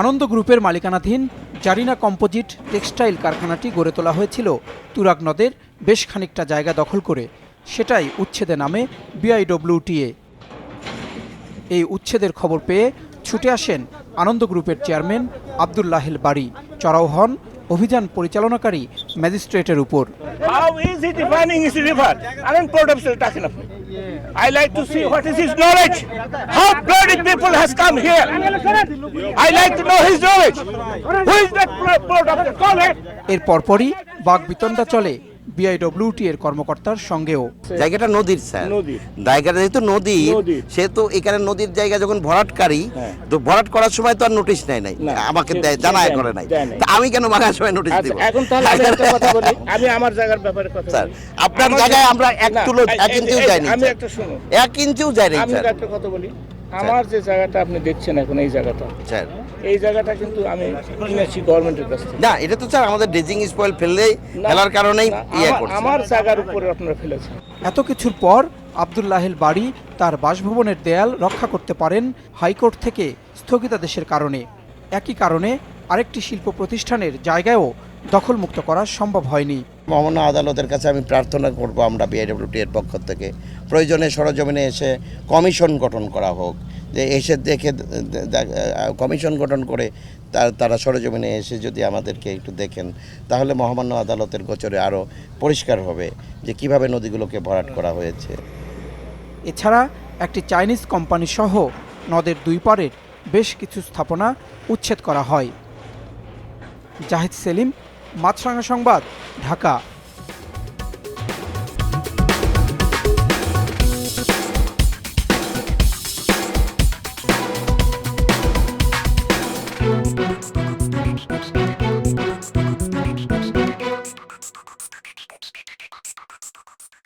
আনন্দ গ্রুপের মালিকানাধীন Zarina composite textile কারখানাটি গড়ে তোলা হয়েছিল তুরাগ নদের বেশ খানিকটা জায়গা দখল করে। সেটাই উচ্ছেদে নামে বিআইডব্লিউটিএ। এই উচ্ছেদের খবর পেয়ে ছুটে আসেন আনন্দ গ্রুপের চেয়ারম্যান আবদুল্লাহিল বাড়ি চড়াও হন অভিযান পরিচালনাকারী ম্যাজিস্ট্রেটের উপর। I like to see what is his knowledge. How bloody people has come here. I like to know his knowledge. Who is that blood of the it. এর পরপরই বাঘ বিতণ্ডা চলে বিআইডব্লিউটি এর কর্মকর্তার সঙ্গেও। জায়গাটা নদীর স্যার। জায়গাটা যেহেতু নদী সেহেতু এখানে নদীর জায়গা যখন ভরাটকারী হ্যাঁ। তো ভরাট করার সময় তো আর নোটিশ নেয় নাই। আমাকে দেয় জানায় করে নাই। তা আমি কেন মাগার সময় নোটিশ আচ্ছা দিব? এখন তাহলে আমি একটা কথা বলি। আমি আমার জায়গার ব্যাপারে কথা স্যার, আপনার জায়গায় আমরা এক তুলো- এক ইঞ্চিও যাইনি, আমি একটা শুনুন। এক ইঞ্চিও যায় নাই আমি একটা কথা বলি। আমার যে জায়গাটা আপনি দেখছেন এখন এই জায়গাটা স্যার। এই জায়গাটা কিন্তু আমি কিনেছি গভর্নমেন্টের কাছ থেকে। না এটা তো স্যার আমাদের ড্রেজিং স্পয়েল ফেললেই ফেলার কারণেই ইয়ে আমার জায়গার উপরে আপনারা ফেলেছেন। এত কিছুর পর আবদুল্লাহেল বাড়ি তার বাসভবনের দেয়াল রক্ষা করতে পারেন হাইকোর্ট থেকে স্থগিতাদেশের কারণে। একই কারণে আরেকটি শিল্প প্রতিষ্ঠানের জায়গায়ও দখলমুক্ত করা সম্ভব হয়নি। মহামান্য আদালতের কাছে আমি প্রার্থনা করব আমরা বিআইডব্লিউটি এর পক্ষ থেকে। প্রয়োজনে সরজমিনে এসে কমিশন গঠন করা হোক। যে এসে দেখে কমিশন গঠন করে তারা সরজমিনে এসে যদি আমাদেরকে একটু দেখেন, তাহলে মহামান্য আদালতের গোচরে আরও পরিষ্কার হবে যে কীভাবে নদীগুলোকে ভরাট করা হয়েছে। এছাড়া একটি চাইনিজ কোম্পানি সহ নদের দুই পারের বেশ কিছু স্থাপনা উচ্ছেদ করা হয়। জাহিদ সেলিম মাছরাঙা সংবাদ ঢাকা।